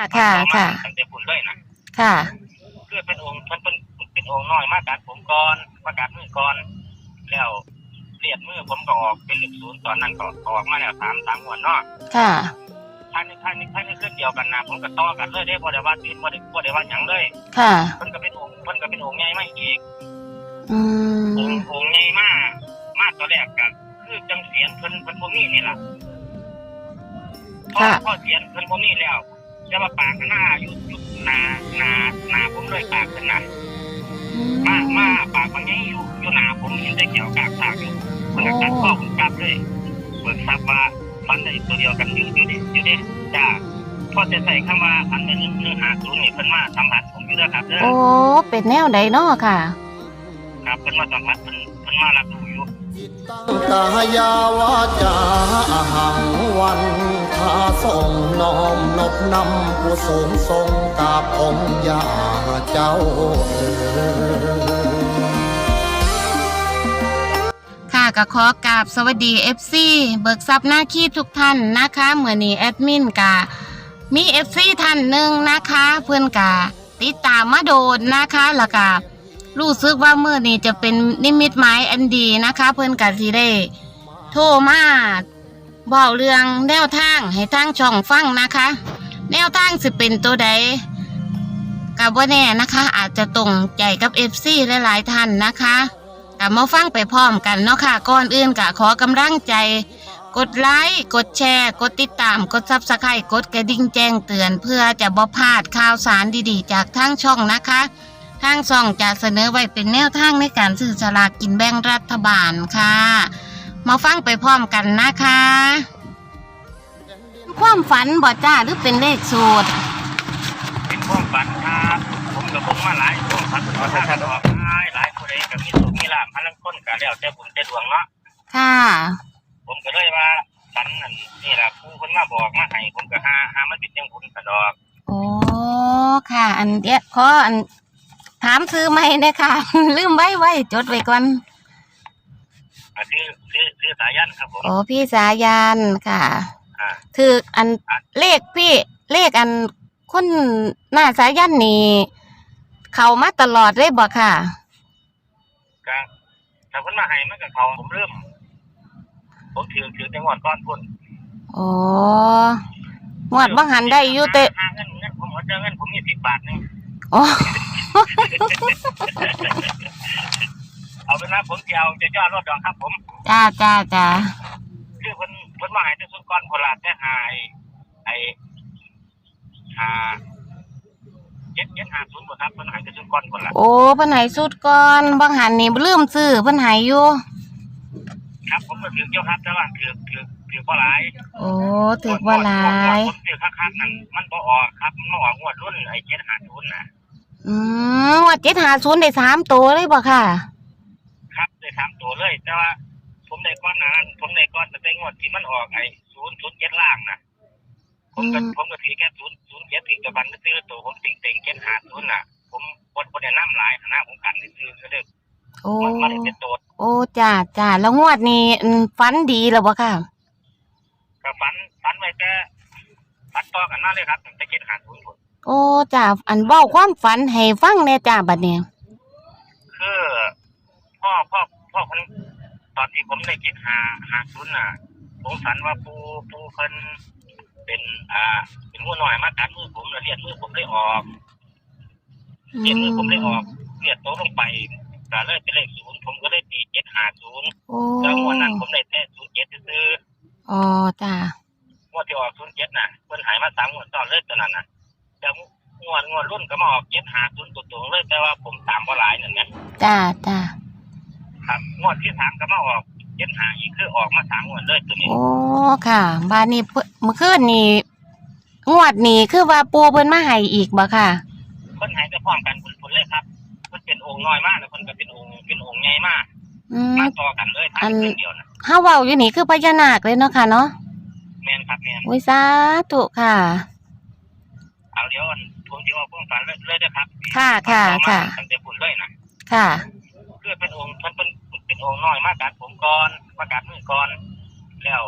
ค่ะค่ะค่ะ ตั้งแต่ปุ่นเลยนะค่ะ คือเป็นองค์มันเป็นเป็นองค์น้อยมากัดผมก่อนมากัดมือก่อน แล้วเลียดมือผมก็ออกเป็นเลขศูนย์ตอนนั้นก็ออกมาแล้วสามสามงวดเนาะค่ะ ท่านนี้ท่านนี้ท่านนี้ขึ้นเดียวกันนะผมก็ต่อกันเลยได้บ่ได้ว่าตีนบ่ได้บ่ได้ว่าหยังเลยค่ะเพิ่นก็เป็นองค์เพิ่นก็เป็นองค์ใหญ่มาอีกอืองมค์องค์ใหญ่มามาตัวแรกก็คือจังเสียนเพิ่นเพิ่นบ่มีนี่ล่ะพอค่ะ พอเสียนเพิ่นบ่มีแล้ว แต่ว่าปากหน้าอยู่อยู่หน้าหน้าหน้าผมเลยปากเพิ่นน่ะมามาปากมันยังอยู่อยู่หน้าผมเห็นได้เกี่ยวกากปากอยู่มันก็กัดข้อผมกลับเลยเบิกทรัพย์ว่าฟันได้ตัวเดียวกันอยู่อยู่ดิอยู่ดิจ้าพอจะใส่คำว่าอันหนึ่งหนึ่งหาศูนย์นี่เพิ่นมาสัมผัสผมอยู่เด้อครับเด้อ โอ้เป็นแนวใดเนาะค่ะ ครับเพิ่นมาสัมผัสเพิ่นเพิ่นมารับรู้อยู่กายาวาจาอาหังวันทา ส่งน้อมนบนำผู้สูงทรงกราบองค์ยาเจ้าเอ๋ค่ะก็ขอกราบสวัสดี FC เบิกทรัพย์หน้าขี้ทุกท่านนะคะเหมือนนี้แอดมินกะมี FC ท่านหนึ่งนะคะ เพื่อนกะติดตามมาโดนนะคะแล้วก็รู้สึกว่าเมื่อนี้จะเป็นนิมิตหมายอันดีนะคะ เพื่อนกะสิได้โทรมา บอกเรื่องแนวทางให้ทางช่องฟังนะคะ แนวทางสิเป็นตัวใดกับว่าแน่นะคะ อาจจะตรงใจกับ FC หลายๆท่านนะคะกลับมาฟังไปพร้อมกันเนาะค่ะก่อนอื่นกะขอกำลังใจ กดไลค์กดแชร์ กดติดตาม กดซับสไครต์กดกระดิ่งแจ้งเตือน เพื่อจะบ่พลาดข่าวสารดีๆ จากทางช่องนะคะทางช่องจะเสนอไว้เป็นแนวทางในการซื้อสลากกินแบ่งรัฐบาลค่ะ มาฟังไปพร้อมกันนะคะ ความฝันบ่จ้าหรือเป็นเลขสูตร เป็นความฝันครับผมกับผมมาหลายความฝันขอทานออกหลายหลายผู้ใดก็มีสุขมีลาภพลังคนก็แล้วแต่บุญแต่ดวงเนาะค่ะ ผมก็เลยว่าฝันนั่นนี่ล่ะผู้คนมาบอกมาให้ผมก็หาหามันเป็นจังบุญกระดอกโอ้ ค่ะ อันเดียวขออันถามซื้อไหมเนี่ยค่ะลืมไว้ไว้จดไว้ก่อน อ่าซื้อซื้อซื้อสายันครับผมโอ้พี่สายันค่ะอ่า ถืออันเลขพี่เลขอันคนหน้าสายันนี่เขามาตลอดเลยบ่ค่ะ ก็ถ้าคนมาให้มันก็เขาผมเริ่ม ผมถือถือจังหวัดก้อนพุ่นโอ้งวดบังหันได้อยู่เตะหาเงินเงินผมเอาเจอเงินผมมีสิบบาทหนึงโอ้ เอาเป็นว่าผมจะเอาจะยอดรถดอกครับ ผมจ้าจ้าจ้าคือคนคนมาให้แต่สุดก้อนโคราชแต่หายไอ้หาเจ็ดเจ็ดห้าศูนย์บ่ครับคนใหายแต่สุดก้อนโคราชโอ้เพิ่นให้สุดก่อนบังหันนี่ลืมซื้อเพิ่นให้อยู่ครับ ผมก็ถือเจ้าครับแต่ว่าถือถือถือบ่หลายโอ้ถือว่าหลาย ผมถือคักๆนั่นมันบ่ออกครับมันมาออกงวดรุ่นไอ้เจ็ดห้าศูนย์นะอืมงวดเจ็ดหาศูนย์ได้สามตัวเลยบ่ค่ะครับ ได้สามตัวเลย แต่ว่า ผมได้ก้อนหนานั้น ผมได้ก้อนแต่ได้งวดที่มันออกไอ้ศูนย์ศูนย์เจ็ดล่างนะผมก็อืม ผมก็ถือแค่ศูนย์ศูนย์เจ็ดถือกระบันซื้อตัวผมติ่งเต็งเจ็ดห้าศูนย์น่ะ ผมบนบนเนี่ยน้ำหลายคณะผมกันซื้อก็เลยโอ้มันมันเป็นตัวโอ้จ้าจ้าแล้วงวดนี้อืมฝันดีแล้วบ่ค่ะก็ฝันฝันไว้แต่ฝันต่อกันมาเลยครับตั้งแต่เจ็ดห้าศูนย์ผมโอ้จ้าอันเว้าความฝันให้ฟังแหน่จ้าบัดนี้คือพ่อพ่อพ่อคนตอนที่ผมได้เจ็ด ห้าห้าศูนย์น่ะผมฝันว่าปูปูเพิ่นเป็นอ่า เป็นหัวหน่อยมากัดมือผมแล้วเลียดมือผมได้ออกเลียดมือผมได้ออกเลียดโตลงไปก็เลยเป็นเลขศูนย์ผมก็เลยตีเจ็ดห้าศูนย์โอ้แล้วงวดนั้นผมได้แค่ศูนย์เจ็ดซื้ออ๋อจ้างวดที่ออกศูนย์เจ็ดน่ะเพิ่นหายมาสามงวดตอนเลยตอนนั้นน่ะแต่งวดงวดรุ่นก็มาออกเจ็ดห้าศูนย์ตัวตรงเลยแต่ว่าผมตามบ่หลายนั่นไงจ้าจ้าครับงวดที่สามก็มาออก เจ็ดห้าอีกคือออกมาสามงวดเลยตัวนี้โอ้ค่ะบาดนี้เพิ่นเมื่อคืนนี้งวดนี้คือว่าปูเพิ่นมาให้อีกบ่ค่ะเพิ่นหายไปพร้อมกันคุณผลเลยครับเพิ่นเป็นองค์น้อยมากแล้วเพิ่นก็เป็นองค์เป็นองค์ใหญ่มากอืม มาต่อกันเลยทั้อังนเรื่องเดียวนะเฮาเว้าอยู่นี่คือพญานาคเลยเนาะค่ะเนาะแม่นครับแม่นโอ้ยสาธุค่ะ เอาเดี๋ยวอันทวงที่ว่าเพิ่งฝันเลยเลยเด้อครับค่ะค่ะค่ะ ตั้งแต่ปุ่นเลยนะค่ะ คือเป็นองค์เพิ่นเป็นเป็น องค์น้อยมากัดผมก่อนมากัดมือก่อน แล้ว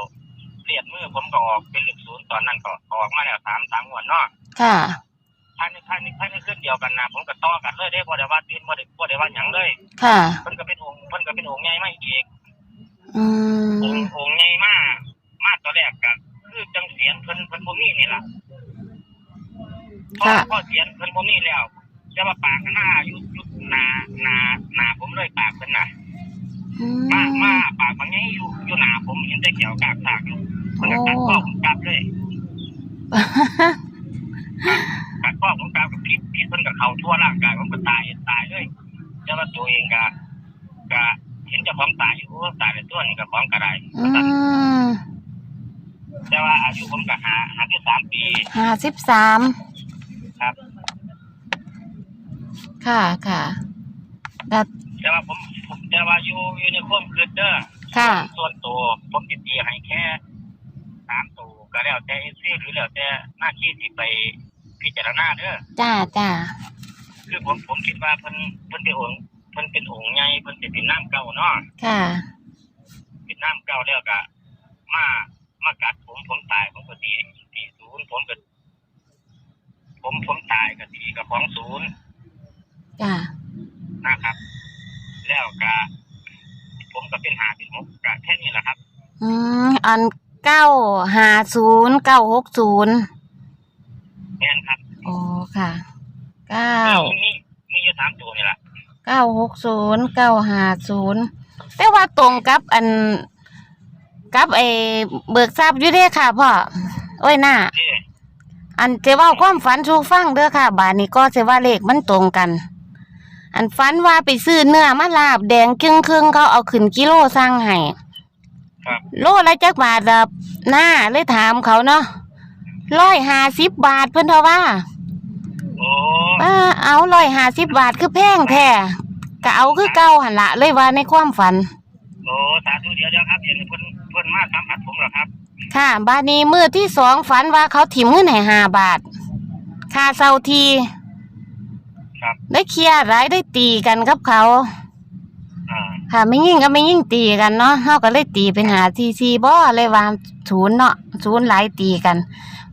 เลียดมือผมก็ออกเป็นเลขศูนย์ตอนนั้นก็ออกมาแล้วสามสามงวดเนาะค่ะภายในภายในภายในคืนเดียวกันนะผมก็ต่อกันเลยได้บ่ได้ว่าตื่นบ่ได้บ่ได้ว่าหยังเลย ค่ะเพิ่นก็เป็นองค์เพิ่นก็เป็นองค์ใหญ่มาอีกอืองมค์องค์ใหญ่มามาตอนแรกก็คือจังเสียนเพิ่นเพิ่นบ่มีนี่ล่ะพอค่ะพอเสียนเพิ่นบ่มีแล้วจะมาปากหน้าอยู่อยู่หน้าหน้าหน้าผมเลยปากเพิ่นน่ะ อื มาม มาปากบางไงอยู่อยู่หน้าผมเห็นแต่เขียวกากสากอยู่มันก็กัดข้อผมกลับเลยกัดข้อผมกลับกับพิษพิษมันก็เข้าทั่ว ร่างกายผมก็ตายตายเลยแต่ว่าตัวเองก็ก็เห็นเจ้าของตายอยู่โอ้ตายในตัวนี่ก็ของก็ได้อืมแต่ว่าอายุผมก็หาหาที่สามปีห้าสิบสามครับ ค่ะค่ะแต่แต่ว่าผมผมแต่ว่าอยู่อยู่ในความคิดเด้อค่ะ ส่วนตัวผมติดตีให้แค่สามตัวก็แล้วแต่เอซี่หรือแล้วแต่หน้าที่ที่ไปพิจารณาเด้อจ้าจ้า คือผมผมคิดว่าเพิ่นเพิ่นเป็นองค์เพิ่นเป็นองค์ใหญ่เพิ่นสิเป็นน้ำเก่าเนาะค่ะ เป็นน้ำเก่าแล้วก็มามากัดผมผมตายผมก็ตีตีศูนย์ผมก็ผมผมตายก็ตีกับของศูนย์จ้านะครับ แล้วก็ผมก็เป็นหาเป็นหกก็แค่นี้แหละครับ อืมอันเก้าห้าศูนย์เก้าหกศูนย์แม่นครับโอ้ค่ะ เก้า มีมีอยู่สามตัวนี่แหละเก้าหกศูนย์เก้าห้าศูนย์แต่ว่าตรงกับอันกับไอ้เบิกทรัพย์อยู่เด้อค่ะพ่อโอ้ยหน้า ที่อันเจะว่าความฝันชูฟังเด้อค่ะ บาทนี้ก็จะว่าเลขมันตรงกัน อันฝันว่าไปซื้อเนื้อมาลาบแดงครึ่งครึ่งๆเขาเอาขึ้นกิโลสั่งให้ครับโลละจักบาทละหน้าเลยถามเขาเนาะร้อยห้าสิบบาทเพิ่นเทว่าโอ้ป้าเอาร้อยห้าสิบบาทคือแพงแท้ก็เอาคือเก่าหันละเลยว่าในความฝัน โอ้สาธุเดียวเดียวครับเห็นเพิ่นเพิ่นมาสัมผัสผมเหรอครับ ค่ะ บาดนี้มือที่สองฝันว่าเขาถิ่มเงินให้ห้าบาทค่าเซาทีครับ ได้เคลียร์ร้ายได้ตีกันกับเขา อ่าค่ะไม่ยิ่งก็ไม่ยิ่งตีกันเนาะเฮาก็เลยตีเป็นหาทีซีบ่เลยว่าศูนย์เนาะศูนย์หลายตีกัน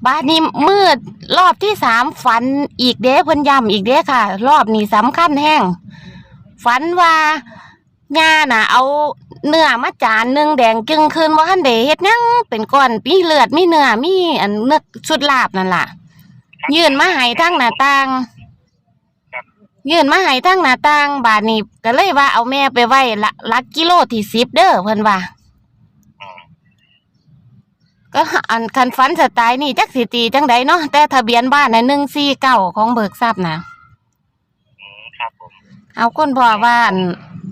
บาดนี้มืดรอบที่สามฝันอีกเด้เพิ่นย้ำอีกเด้ค่ะ รอบนี้สำคัญแห้งฝันว่าย่าน่ะ เอาเนื้อมาจานหนึงแดงจึงคืนว่าทันเดเฮ็ดหยังเป็นก้อนมีเลือดมีเนื้อมีอันเนื้อชุดลาบนั่นล่ะครับยื่นมาให้ทั้งหน้าต่างครับยื่นมาให้ทั้งหน้าต่าง บาดนี้ก็เลยว่าเอาแม่ไปไว้ละหลักกิโลที่สิบเด้อเพิ่นว่าอ่า ก็อันคันฟันสไตล์นี่จักสิตีจังใดเนาะแต่ทะเบียนบ้านน่ะหนึ่งสี่เก้าของเบิกทรัพย์นะอืมครับผมเอาคนพ่อว่าอัน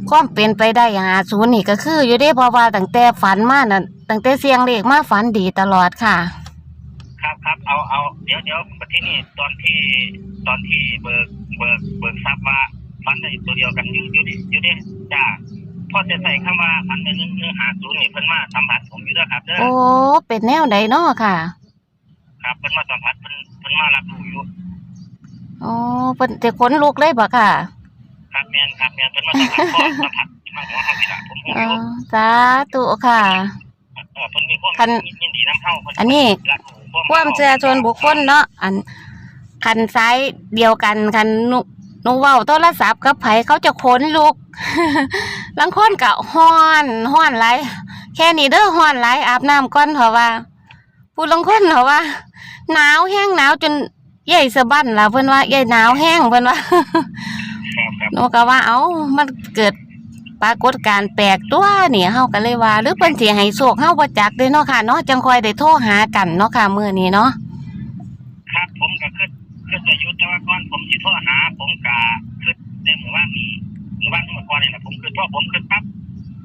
ความเป็นไปได้หาศูนย์นี่ก็คือ อยู่ได้เพราะว่าตั้งแต่ฝันมาน่ะตั้งแต่เสียงเลขมาฝันดีตลอดค่ะ ครับครับเอาเอาเดี๋ยวเดี๋ยวประเทศนี้ตอนที่ตอนที่เบิกเบิกเบิกทรัพย์ว่าฟันได้ตัวเดียวกันอยู่อยู่ดิอยู่ดิจ้า พอจะใส่คำว่าฟันได้หนึ่งหนึ่งหาศูนย์นี่เพิ่นมาสัมผัสผมอยู่ด้วยครับเด้อโอ้เป็นแนวใดเนาะค่ะ ครับเพิ่นมาสัมผัสเพิ่นเพิ่นมารับรู้อยู่โอ้เป็นจะขนลุกเลยบ่ค่ะครับแม่นครับแม่นเพิ่นมาสัมผัสพ่อสัมผัสที่มาหัวเฮานี่ล่ะผมฮู้อ๋ออยู่สาธุค่ะเออเพิ่นมีความคันยินดีนำเฮาเพิ่นอันนี้รับรู้ความเชื่อชวนบุคคลเนาะอันคันซ้ายเดียวกันคันหนุหนูเว้าโทรศัพท์กับไผเขาจะขนลุก ลังคนก็ฮ้อนฮ้อนหลายแค่นี้เด้อฮ้อนหลายอาบน้ำก่อนเพราะว่าผู้ลางคนเพราะว่าหนาวแห้งหนาวจนใหญ่สะบั้นล่ะเพิ่นว่าใหญ่หนาวแห้งเพิ่นว่าครับครับหนูก็ว่าเอ้ามันเกิดปรากฏการณ์แปลกตัวนี่เฮาก็เลยว่า หรือเพิ่นสิให้โชคเฮาบ่จักเด้เนาะค่ะเนาะจังค่อยได้โทรหากันเนาะค่ะมื้อนี้เนาะครับผมก็คือคือจะอยู่แต่ว่าก่อนผมสิโทรหา ผมก็คือในหมู่บ้านนี้หมู่ บ้านเมื่อก่อนนี่แหละผมคือโทรผมคือปั๊บ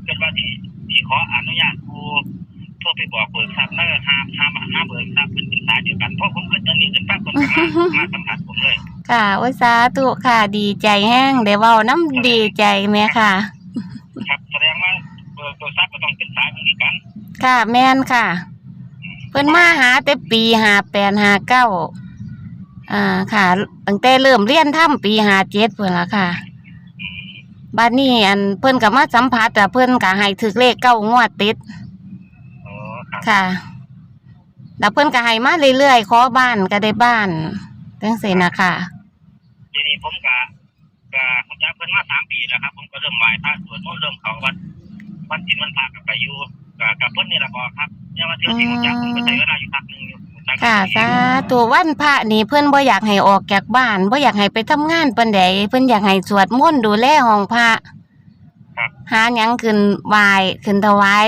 คือว่าที่ที่ขออนุญาตครูโทรไปบอกเบิกทรัพย์แล้วก็หาหาหาเบิกทรัพย์เป็นสายเดียวกันเพราะผมคือตอนนี้คือปั๊บผมก็มามาสัมผัสผมเลย ค่ะโอ้ยสาธุค่ะ ดีใจแห้งได้เว้าน้ำดีใจแม่ค่ะ ครับแสดงว่าเบิกเบิกทรัพย์ก็ต้องเป็นสายเหมือนกัน ค่ะ แม่นค่ะ เพิ่นมาหาแต่ปีหาแปดหาเก้าอ่าค่ะตั้งแต่เริ่มเรียนถ้ำปีหาเจ็ดเพิ่นละค่ะ บัดนี้อันเพิ่นก็มาสัมผัสแต่เพิ่นก็ให้ถึกเลขเก้างวดติด อ๋อครับค่ะ แล้วเพิ่นก็ให้มาเรื่อยๆ ขอบ้านก็ได้บ้านจังซี่นะคะ ทีนี้ผมก็ก็ผมจักเพิ่นมาสามปีแล้วครับ ผมก็เริ่มไหว้พระสวดมนต์เริ่มเข้าวัดวันศีลวันพระก็ไปอยู่ก็กับเพิ่นนี่แหละก็ครับเนี่ยว่าเที่ยวที่ผมจักผมก็ใช้เวลาอยู่พักหนึงอยู่ผมจัก ค่ะสาธุวันพระนี่เพิ่นบ่อยากให้ออกจากบ้านบ่อยากให้ไปทำงานปานใดเพิ่นอยากให้สวดมนต์ดูแลห้องพระครับ หาหยังขึ้นไหว้ขึ้นถวาย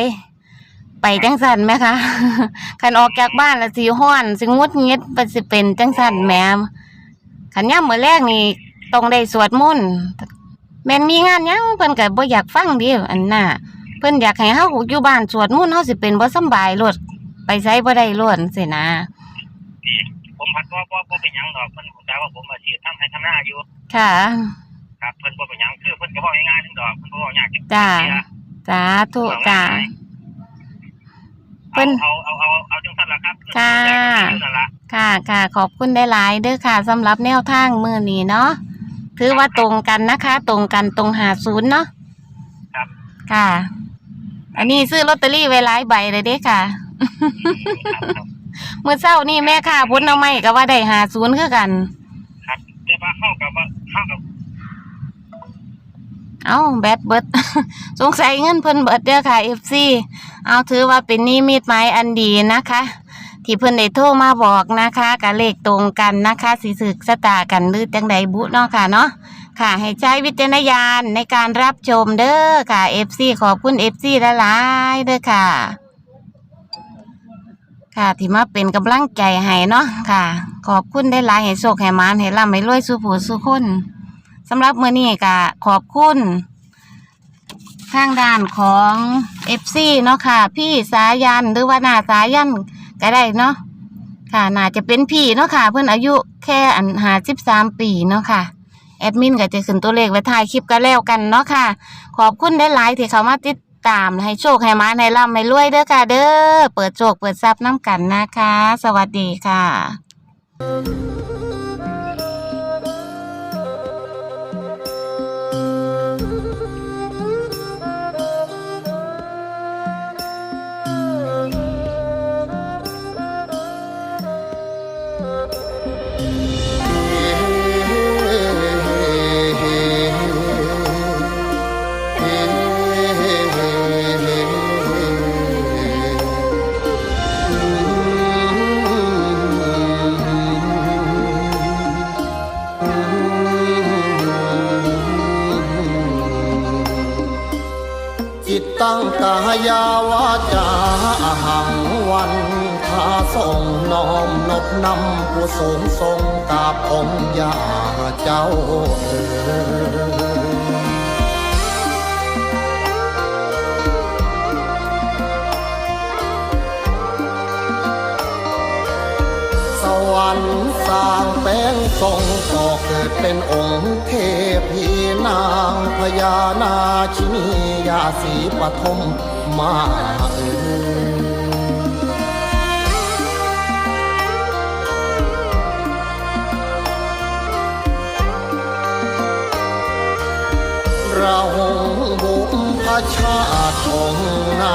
ไปจังซั่นไหมคะ คันออกจากบ้านแล้วสิฮ้อนสิงุดงิดไปสิเป็นจังซั่นแหมคันยามมื้อแรกนี่ต้องได้สวดมนต์แม่นมีงานหยังเพิ่นก็บ่อยากฟังเดิอันน่ะเพิ่นอยากให้เฮาอยู่บ้านสวดมนต์เฮาสิเป็นบ่สำบายโลดไปไสบ่ได้โลดสินะที่ผมพัด ว่าว่าว่าเป็นหยังดอกเพิ่นผมจักว่าผมอาชีพทำให้ทำหน้าอยู่ค่ะ ครับเพิ่นบ่เป็นหยังคือเพิ่นก็บอกง่ายๆนึงดอกเพิ่นก็บอกยากจังจ้าเสียสาธุจ้า เพิ่นเอาเอาเอาเอาจังซั่นล่ะครับค่ะอยู่นั่นล่ะค่ะค่ะขอบคุณได้หลายๆเด้อค่ะสำหรับแนวทางมือนี้เนาะถือว่าตรงกันนะคะ ตรงกันตรงหาศูนย์เนาะครับค่ะ อันนี้ซื้อลอตเตอรี่ไว้หลายใบเลยเด้ค่ะครับครับ เมื่อเช้านี่แม่ค่ะพุทธเอาไม่ก็ว่าได้หาศูนย์คือกัน ครับแต่ว่าเข้ากับว่าเข้ากับเอ้าแบตเบิด สงสัยเงินเพิ่นเบิดเด้อค่ะเอฟซีเอาถือว่าเป็นนิมิตหมายอันดีนะคะ ที่เพิ่นได้โทรมาบอกนะคะกับเลขตรงกันนะคะสิสึกสตากันหรือจังใดบุเนาะค่ะเนาะค่ะ ให้ใช้วิจารณญาณในการรับชมเด้อค่ะ FC ขอบคุณ FC หลายๆเด้อค่ะ ค่ะ ที่มาเป็นกำลังใจให้เนาะค่ะ ขอบคุณได้หลายให้โชคให้มานให้ร่ำให้รวยสู่ผู้สู่คนสำหรับมื้อนี้ก็ขอบคุณทางด้านของ FC เนาะค่ะ พี่สายันหรือว่านาสายันก็ได้เนาะค่ะน่าจะเป็นพี่เนาะค่ะ เพิ่อนอายุแค่อันหาสิบสามปีเนาะค่ะแอดมินก็จะขึ้นตัวเลขไว้ท้ายคลิปก็แล้วกันเนาะค่ะ ขอบคุณได้หลายที่เขามาติด ตามให้โชคให้มาให้ร่ำให้รวยเด้อค่ะ เด้อเปิดโชคเปิดทรัพย์น้ำกันนะคะ สวัสดีค่ะ ตั้งกายาวาจาหังวันทาส่งน้อมนบนำผู้สงทรงกาบองค์ยาเจ้าเอ๋ วรรค์สร้างแป้งทรงก่อเกิดเป็นองค์เทพีนางพญานาชินียาสีปฐมมาเอ่ยเราบุพชาติองนา